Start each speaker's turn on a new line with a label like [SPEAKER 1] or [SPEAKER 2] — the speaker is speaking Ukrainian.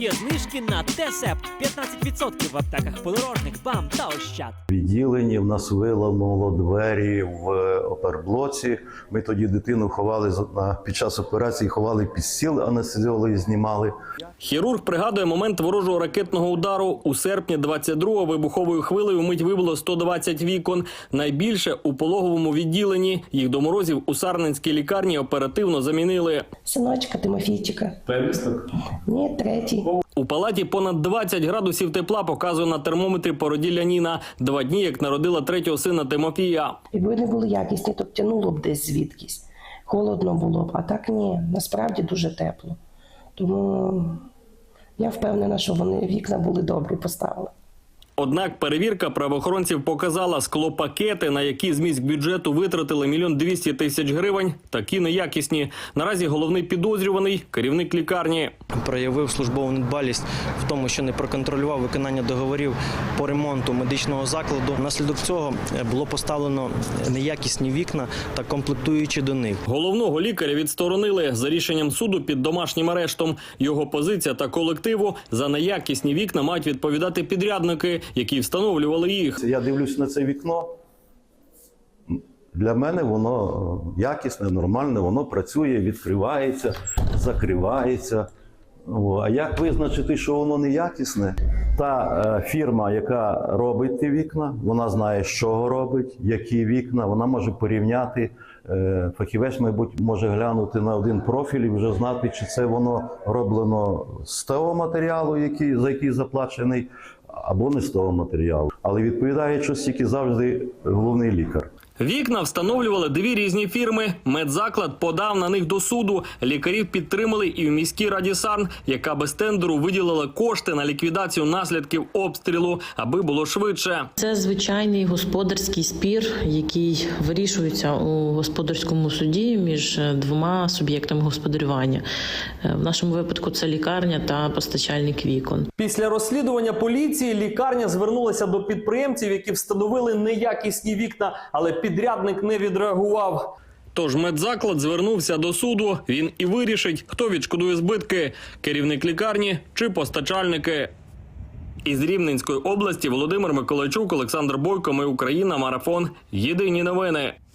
[SPEAKER 1] Є знижки на Тесепт 15% в аптеках подорожник, бам та ощад.
[SPEAKER 2] відділенні в нас виламало двері в е, оперблоці. Ми тоді дитину ховали з- на під час операції, ховали під стіл, анестезіологи знімали.
[SPEAKER 3] Хірург пригадує момент ворожого ракетного удару у серпні 22-го вибуховою хвилею мить вибило 120 вікон. Найбільше у пологовому відділенні. Їх до морозів у Сарненській лікарні оперативно замінили.
[SPEAKER 4] Синочка Тимофійчика.
[SPEAKER 5] Первісток?
[SPEAKER 4] Ні, третій.
[SPEAKER 3] У палаті понад 20 градусів тепла показує на термометрі породілля Ніна. Два дні, як народила третього сина Тимофія.
[SPEAKER 4] Якби не були якісні, то тянуло б десь звідкись. Холодно було б. А так ні, насправді дуже тепло. Тому я впевнена, що вони вікна були добрі поставили.
[SPEAKER 3] Однак перевірка правоохоронців показала склопакети, на які з міськ бюджету витратили мільйон двісті тисяч гривень, такі неякісні. Наразі головний підозрюваний керівник лікарні.
[SPEAKER 6] проявив службову недбалість в тому, що не проконтролював виконання договорів по ремонту медичного закладу. Внаслідок цього е, було поставлено неякісні вікна та комплектуючі до них.
[SPEAKER 3] Головного лікаря відсторонили за рішенням суду під домашнім арештом. Його позиція та колективу за неякісні вікна мають відповідати підрядники, які встановлювали їх.
[SPEAKER 2] Я дивлюсь на це вікно. Для мене воно е, якісне, нормальне, воно працює, відкривається, закривається. А як визначити, що воно неякісне? Та е, фірма, яка робить ті вікна, вона знає, чого робить, які вікна, вона може порівняти. Е, фахівець, мабуть, може глянути на один профіль і вже знати, чи це воно роблено з того матеріалу, який, за який заплачений, або не з того матеріалу. Але відповідає щось тільки завжди головний лікар.
[SPEAKER 3] Вікна встановлювали дві різні фірми. Медзаклад подав на них до суду. Лікарів підтримали і в міській раді Сарн, яка без тендеру виділила кошти на ліквідацію наслідків обстрілу, аби було швидше.
[SPEAKER 7] Це звичайний господарський спір, який вирішується у господарському суді між е, двома суб'єктами господарювання. Е, В нашому випадку це лікарня та постачальник вікон.
[SPEAKER 3] Після розслідування поліції лікарня звернулася до підприємців, які встановили неякісні вікна, але підрядник не відреагував. Тож медзаклад звернувся до суду. Він і вирішить, хто відшкодує збитки: керівник лікарні чи постачальники. Із Рівненської області Володимир Миколайчук, Олександр Бойко. Ми Україна. Марафон. Єдині новини.